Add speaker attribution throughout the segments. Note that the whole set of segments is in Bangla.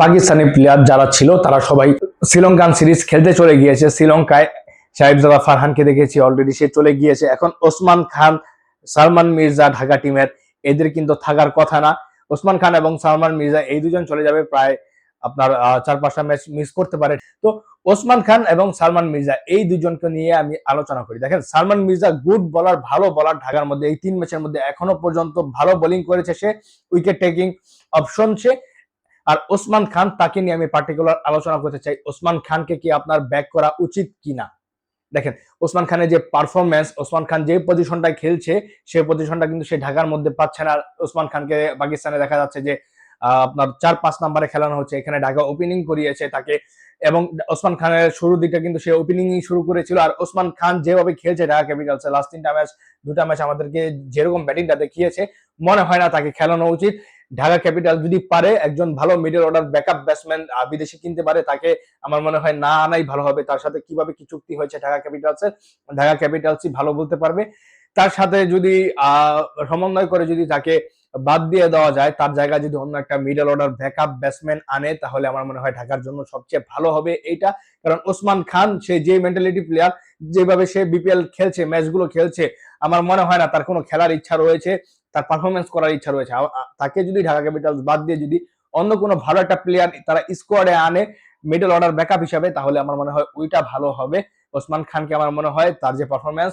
Speaker 1: পাকিস্তানি প্লেয়ার যারা ছিল, তারা সবাই শ্রীলঙ্কান সিরিজ খেলতে চলে গিয়েছে। শ্রীলঙ্কায় সাহেবজাদা ফারহানকে দেখেছি অলরেডি সে চলে গিয়েছে। এখন ওসমান খান, সালমান মির্জা ঢাকা টিমের এদের কিন্তু থাকার কথা না। ওসমান খান এবং সালমান মির্জা এই দুজন চলে যাবে, প্রায় আপনার চার পাঁচটা ম্যাচ মিস করতে পারে। তো ওসমান খান এবং সালমান মির্জা এই দুজনকে নিয়ে আমি আলোচনা করি। দেখেন, সালমান মির্জা গুড বলার ভালো বলার ঢাকার মধ্যে, এই তিন ম্যাচের মধ্যে এখনও পর্যন্ত ভালো বোলিং করেছে সে। উইকেট টেকিং অপশন সে। আর ওসমান খান তাকে নিয়ে আমি পার্টিকুলার আলোচনা করতে চাই। ওসমান খানকে কি আপনার ব্যাক করা উচিত কিনা? দেখেন, ওসমান খানের যে পারফরমেন্স ওসমান খান যে পজিশনটা খেলছে সেই পজিশনটা কিন্তু সে ঢাকার মধ্যে পাচ্ছে না। আর ওসমান খানকে পাকিস্তানে দেখা যাচ্ছে যে আপনার চার পাঁচ নাম্বারে খেলানো হচ্ছে। এখানে ঢাকা ওপেনিং করিয়েছে তাকে। এবং ওসমান খানের শুরুর দিকটা কিন্তু সে ওপেনিং শুরু করেছিল। আর ওসমান খান যেভাবে খেলছে ঢাকা ক্যাপিটালস লাস্ট তিনটা ম্যাচ দুটা ম্যাচ আমাদেরকে যেরকম ব্যাটিংটা দেখিয়েছে, মনে হয় না তাকে খেলানো উচিত। ঢাকা ক্যাপিটাল যদি পারে, একজন ভালো মিডল অর্ডার ব্যাকআপ ব্যাটসম্যান বিদেশে কিনতে পারে, তাকে আমার মনে হয় না আনাই ভালো হবে। তার সাথে কীভাবে কি চুক্তি হয়েছে ঢাকা ক্যাপিটালস এর ঢাকা ক্যাপিটালসই ভালো বলতে পারবে। তার সাথে যদি সমন্বয় করে যদি তাকে বাদ দিয়ে দেওয়া যায়, তার জায়গায় যদি অন্য একটা মিডল অর্ডার ব্যাকআপ ব্যাটসম্যান আনে, তাহলে আমার মনে হয় ঢাকার জন্য সবচেয়ে ভালো হবে এইটা। কারণ ওসমান খান, সে যে মেন্টালিটি প্লেয়ার যেভাবে সে বিপিএল খেলছে ম্যাচগুলো খেলছে, আমার মনে হয় না তার কোনো খেলার ইচ্ছা রয়েছে, তার পারফরমেন্স করার ইচ্ছা রয়েছে। তাকে যদি ঢাকা ক্যাপিটালস বাদ দিয়ে যদি অন্য কোনো ভালো একটা প্লেয়ার তারা স্কোয়াডে আনে মিডল অর্ডার ব্যাকআপ হিসাবে, তাহলে আমার মনে হয় ওইটা ভালো হবে। ওসমান খানকে আমার মনে হয় তার যে পারফরমেন্স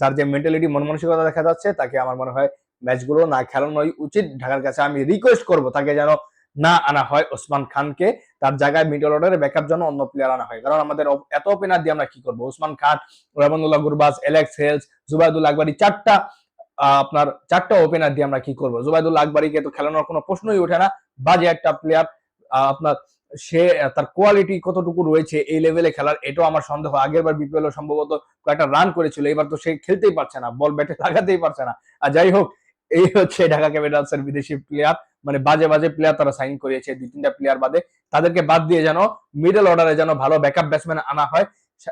Speaker 1: তার যে মেন্টালিটি মন মানসিকতা দেখা যাচ্ছে, তাকে আমার মনে হয় ম্যাচগুলো না খেলানোই উচিত। ঢাকার কাছে আমি রিকোয়েস্ট করব তাকে যেন না আনা হয় ওসমান খানকে। তার জায়গায় মিডল অর্ডারে ব্যাকআপ জন্য অন্য প্লেয়ার আনা হয়। কারণ আমাদের এত ওপেনার দিয়ে আমরা কি করব? ওসমান খান রহমানুল্লাহ গুরবাজ এলেক্স হেলস জুবাইদুল আকবরী চারটা আপনার চারটা ওপেনার দিয়ে আমরা কি করব? জুবাইদুল আকবরীকে তো খেলানোর কোনো প্রশ্নই ওঠে না। বাজে একটা প্লেয়ার আপনার সে তার কোয়ালিটি কতটুকু রয়েছে এই লেভেলে খেলার, এটাও আমার সন্দেহ। আগের বার বিপিএল সম্ভবত কয়েকটা রান করেছিল, এবার তো সে খেলতেই পারছে না বল ব্যাটে লাগাতেই পারছে না। আর যাই হোক, এই হচ্ছে ঢাকা ক্যাপিটালস এর বিদেশি প্লেয়ার মানে বাজে বাজে প্লেয়ার তারা সাইন করিয়েছে দুই, তিনটা প্লেয়ার বাদে। তাদেরকে বাদ দিয়ে যেন মিডল অর্ডারে যেন ভালো ব্যাকআপ ব্যাটসম্যান আনা হয়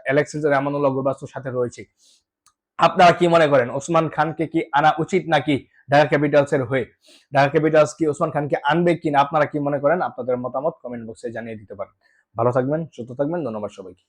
Speaker 1: অ্যালেক্সিস রহমানুল্লাহ গুরবাস্তর সাথে রয়েছে। আপনারা কি মনে করেন, ওসমান খানকে কি আনা উচিত নাকি ঢাকা ক্যাপিটালস এর হয়ে? ঢাকা ক্যাপিটালস কি ওসমান খানকে আনবে কিনা, আপনারা কি মনে করেন? আপনাদের মতামত কমেন্ট বক্সে জানিয়ে দিতে পারেন। ভালো থাকবেন, সুস্থ থাকবেন, ধন্যবাদ সবাইকে।